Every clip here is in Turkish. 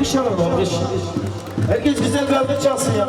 alkış alalım. Herkes güzel bir alkış çalsın ya.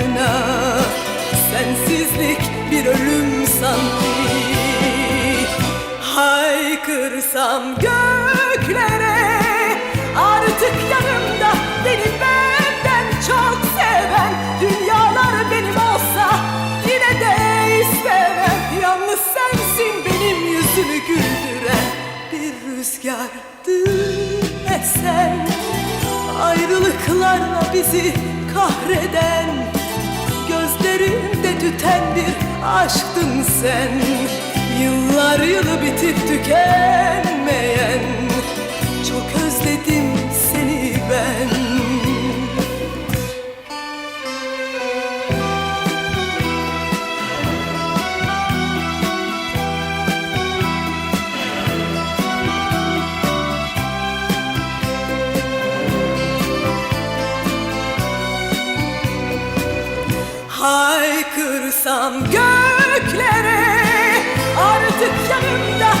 Haykırsam göklere Artık yanımda beni benden çok seven Dünyalar benim olsa yine de istemem. Yalnız sensin benim yüzümü güldüren Bir rüzgardı esen Ayrılıklarla bizi kahreden Gözlerimde tüten bir aşktın sen Yıllar yılı bitip tükenmeyen Çok özledim seni ben. Haykırsam göklere Artık yanımda beni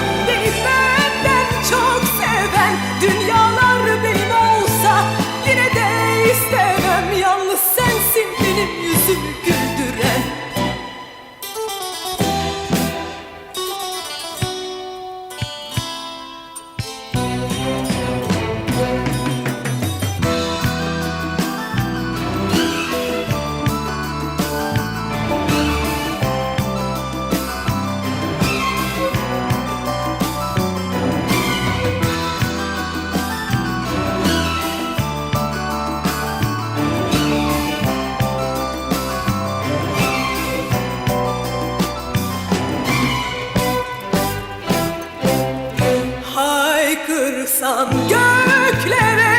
Haykırsam göklere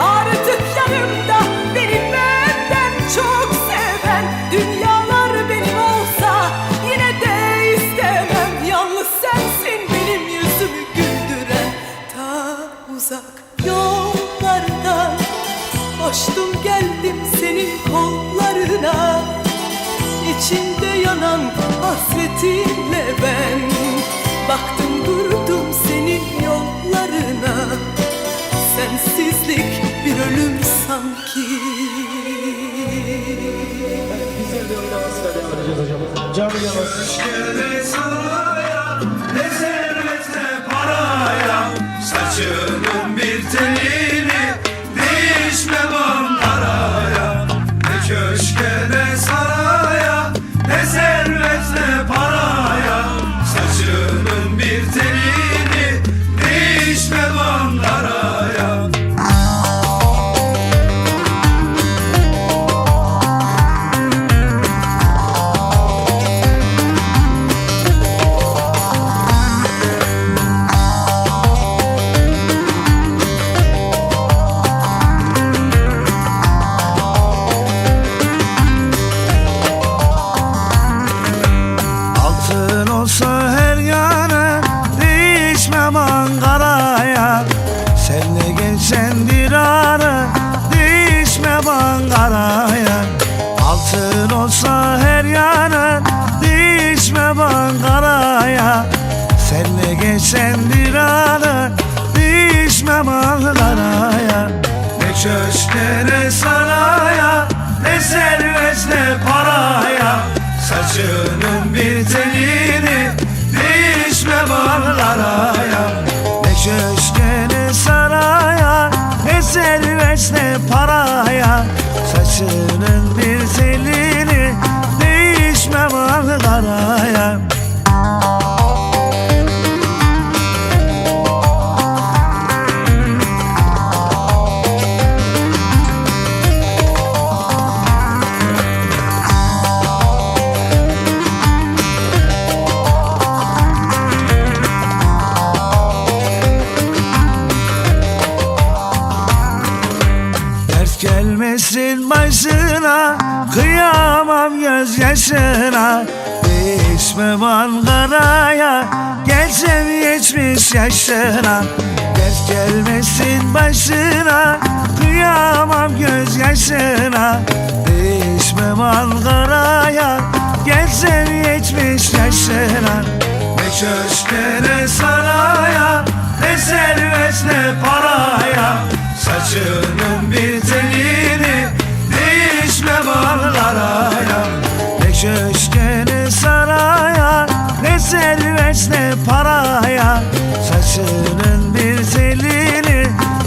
Artık yanımda beni benden çok seven Dünyalar benim olsa yine de istemem. Yalnız sensin benim yüzümü güldüren. Ta uzak yollardan Koştum geldim senin kollarına. İçimde yanan hasretinle ne paraya. Saçının bir telini Ankara'ya. Altın olsa her yana Değişmem Ankara'ya. Senle geçen bir ara Değişmem Ankara'ya. Ne köşke ne saraya Ne servet ne paraya. Saçının bir telini Değişme bağlaraya Ne köşke ne saraya Ne servet ne paraya Saçının bir telini Değişmem al karaya. Gözyaşına Değişmem Ankara'ya. Gelsem yetmiş yaşına Dert gelmesin başına. Kıyamam gözyaşına Değişmem Ankara'ya. Gelsem yetmiş yaşına. Ne köşke ne saraya Ne servet ne paraya. Saçının bir telini Değişmem Ankara'ya köşke ne saraya Ne servet ne paraya. Saçının bir telini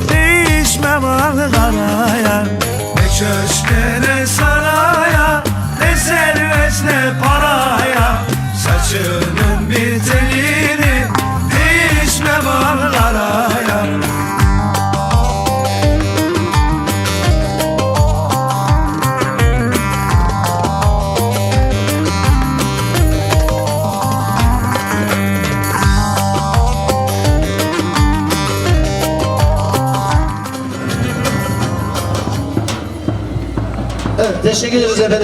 Değişmem Ankara'ya Ne köşke ne saraya Ne servet ne paraya এসে গেছে